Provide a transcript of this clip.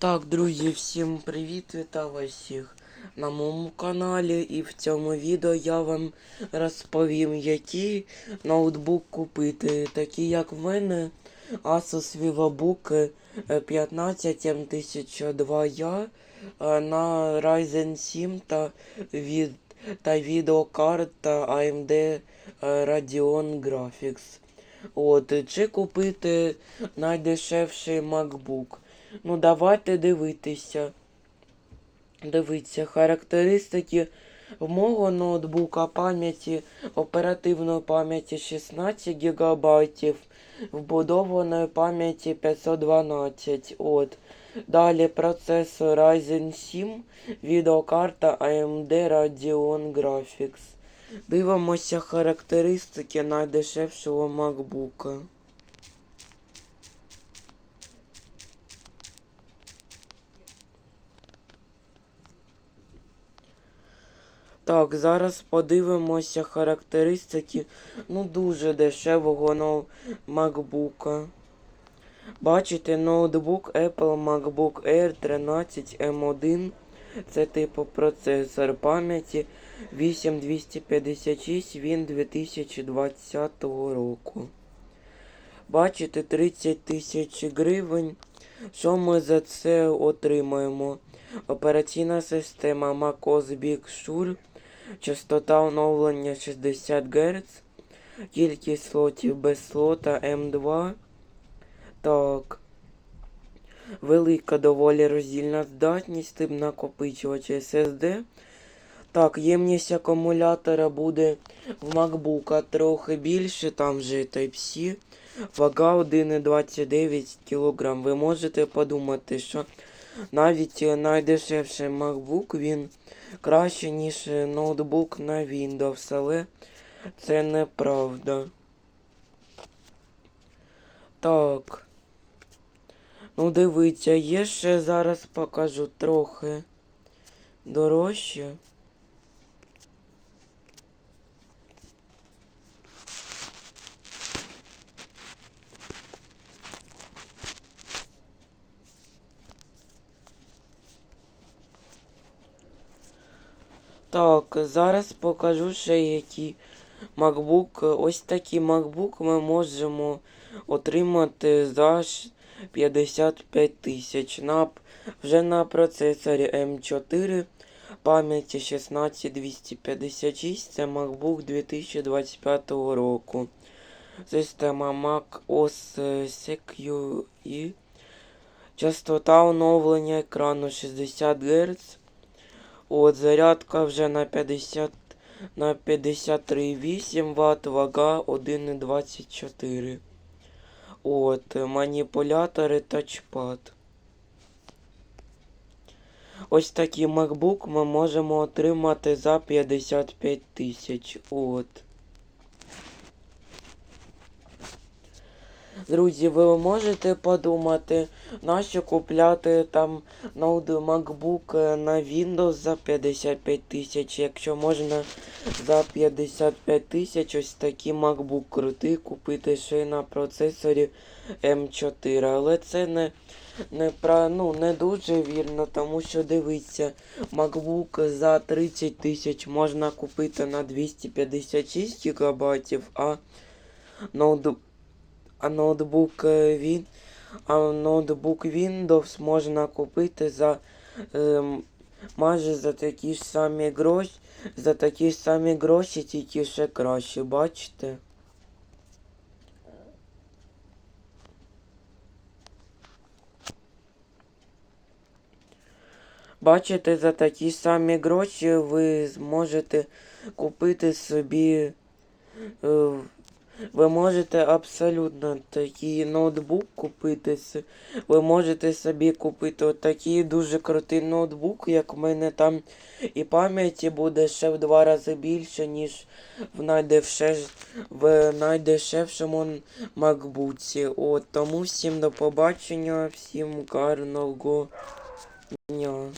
Так, друзі, всім привіт, вітаю всіх на моєму каналі. І в цьому відео я вам розповім, який ноутбук купити. Такі як в мене Asus VivoBook е, 15 M1002 е, на Ryzen 7 та від та відеокарта AMD е, Radeon Graphics. От, чи купити найдешевший MacBook. Ну, давайте дивитися. Дивіться, характеристики мого ноутбука пам'яті, оперативної пам'яті 16 ГБ, вбудованої пам'яті 512. От. Далі процесор Ryzen 7, відеокарта AMD Radeon Graphics. Дивимося характеристики найдешевшого MacBook. Так, зараз подивимося характеристики ну дуже дешевого ноу MacBook. Бачите, ноутбук Apple MacBook Air 13 M1. Це типу процесор пам'яті 8256 він 2020 року. Бачите, 30 тисяч гривень. Що ми за це отримаємо? Операційна система MacOS Big Sur. Частота оновлення 60 Гц. Кількість слотів без слота М2. Так. Велика доволі роздільна здатність, тип накопичувач SSD. Так, ємність акумулятора буде в MacBook трохи більше, там вже Type-C. Вага 1,29 кг. Ви можете подумати, що навіть найдешевший MacBook він краще, ніж ноутбук на Windows, але це неправда. Так. Ну, дивіться, є ще зараз покажу трохи дорожче. Так, зараз покажу ще які MacBook. Ось такий MacBook ми можемо отримати за 55 тисяч. На, вже на процесорі M4 пам'яті 16256. Це MacBook 2025 року. Система Mac OS Secure. Частота оновлення екрану 60 Гц. От, зарядка вже на 50 на 53,8 Вт, вага 1,24. От, маніпулятори тачпад. Ось такий MacBook ми можемо отримати за 55 тисяч. От. Друзі, ви можете подумати, нащо купляти там ноут MacBook на Windows за 55 тисяч, якщо можна за 55 тисяч ось такий MacBook крутий купити ще й на процесорі M4. Але це не не, про, ну, не дуже вірно, тому що дивіться, MacBook за 30 тисяч можна купити на 256 ГБ, а ноутбук а ноутбук е, він, а ноутбук Windows можна купити за е, майже за такі ж самі гроші, за такі ж самі гроші, тільки ще краще, бачите? Бачите, за такі самі гроші ви зможете купити собі. Е, ви можете абсолютно такий ноутбук купити. Ви можете собі купити отакий дуже крутий ноутбук, як в мене там і пам'яті буде ще в два рази більше, ніж в найдешевшому макбуці. От тому всім до побачення, всім гарного дня.